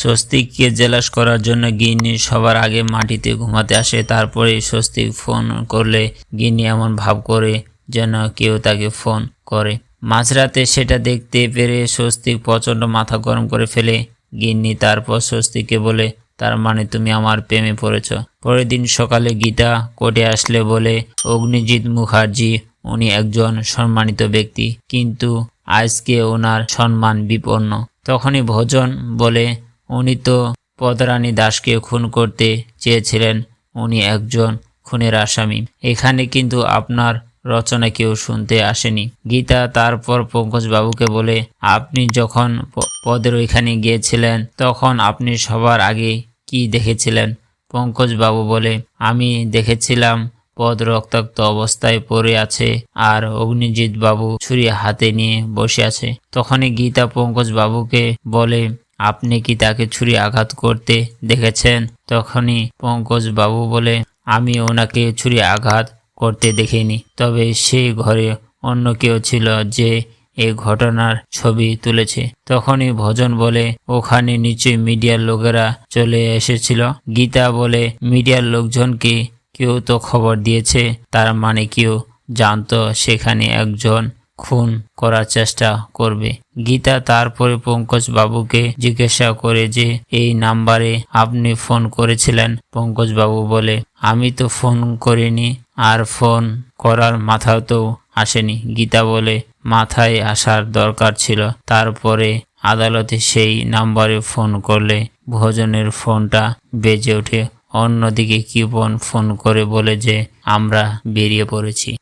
স্বস্তিককে jealous করার জন্য গিন্নি সবার আগে মাটিতে ঘুমাতে আসে, তারপরে স্বস্তিক ফোন করলে গিন্নি এমন ভাব করে যেন কেউ তাকে ফোন করে। মাঝরাতে সেটা দেখতে পেরে স্বস্তিক প্রচণ্ড মাথা গরম করে ফেলে। গিন্নি তারপর স্বস্তিককে বলে, তার মানে তুমি আমার প্রেমে পড়েছ? পরের দিন সকালে গীতা কোর্টে আসলে বলে, অগ্নিজিৎ মুখার্জি, উনি একজন সম্মানিত ব্যক্তি, কিন্তু আজকে ওনার সম্মান বিপন্ন। তখনই ভোজন বলে উনি তো পদরানী দাসকে খুন করতে চেয়েছিলেন। উনি একজন খুনের আসামি। এখানে কিন্তু আপনার রচনা কেউ শুনতে আসেনি। গীতা তারপর পঙ্কজ বাবুকে বলে, আপনি যখন পদের ওইখানে গিয়েছিলেন, তখন আপনি সবার আগে কি দেখেছিলেন? পঙ্কজ বাবু বলে, আমি দেখেছিলাম পদ রক্তাক্ত অবস্থায় পড়ে আছে আর অগ্নিজিৎ বাবু ছুরি হাতে নিয়ে বসে আছে। তখনই গীতা পঙ্কজ বাবুকে বলে আপনি কি তাকে ছুরি আঘাত করতে দেখেছেন? তখনই পঙ্কজ বাবু বলে, আমি ওনাকে ছুরি আঘাত করতে দেখিনি। তবে সেই ঘরে অন্য কেউ ছিল যে এই ঘটনার ছবি তুলেছে। তখনই ভজন বলে, ওখানে নিশ্চয়ই মিডিয়ার লোকেরা চলে এসেছিল। গীতা বলে, মিডিয়ার লোকজনকে কেউ তো খবর দিয়েছে, তার মানে কেউ জানতো সেখানে একজন খুন করার চেষ্টা করবে। গীতা তারপরে পঙ্কজ বাবুকে জিজ্ঞাসা করে যে, এই নাম্বারে আপনি ফোন করেছিলেন? পঙ্কজ বাবু বলে, আমি তো ফোন করিনি, আর ফোন করার মাথাও তো আসেনি। গীতা বলে, মাথায় আসার দরকার ছিল। তারপরে আদালতে সেই নাম্বারে ফোন করলে ভোজনের ফোনটা বেজে ওঠে। অন্যদিকে কিপন ফোন করে বলে যে, আমরা বেরিয়ে পড়েছি।